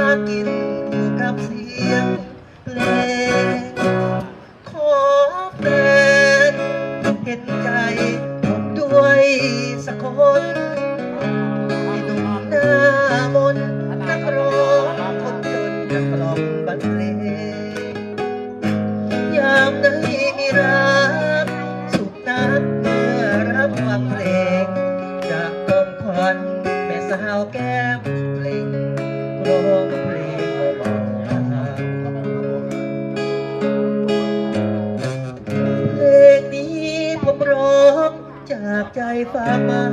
ากินอยู่กับเสียงเพลงขอแฟนเห็นใจผมด้วยสักคน ร้องเพลงเบาๆเพลงนี้ผมร้องจากใจฝากมา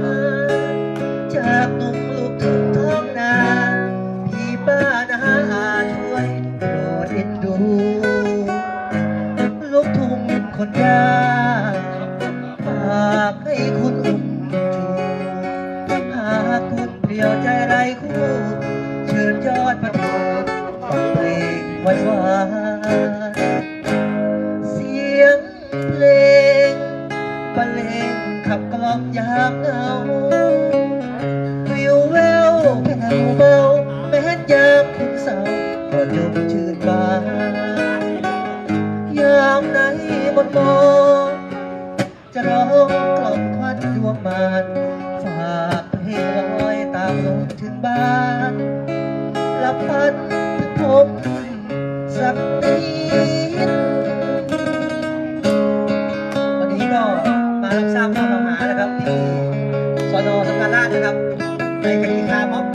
จากหนุ่มลูกทุ่งท้องนา พี่ป้านาอาช่วยโปรดเอ็นดู ลูกทุ่งคนยากฝากให้คุณ วานหวานเสียงเพลงบรรเลงขับกล่อมยามเหงาวิวแววแผ่วเบาแม้นยามคืนเศร้าก็ยมชื่นบานยามไหนบนมองจะร้องกล่อมควันดวงมานฝากเพลงลอยตามลมถึงบ้านหลับฝันถึงผม สักนิดวันนี้ก็มารับทราบข้อกล่าวหานะครับที่สนสำนักราชนะครับในคดีคาร์ม็อบ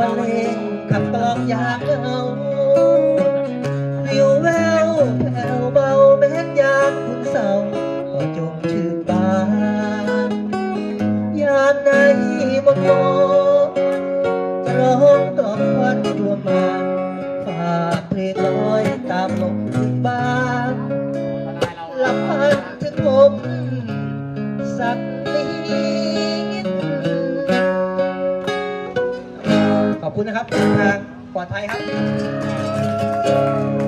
บรรเลงขับกลองยามเหงาวิวแววแผ่วเบาแม้นยามคุณเศร้าก็จงชื่นบานยามในมนมองจะร้องกล่อมควันดวงมาฝากเพลงลอยตามลมถึงบ้านหลับพันถึงผมสักนิด ขอบคุณนะครับเดินทางปลอดภัยครับ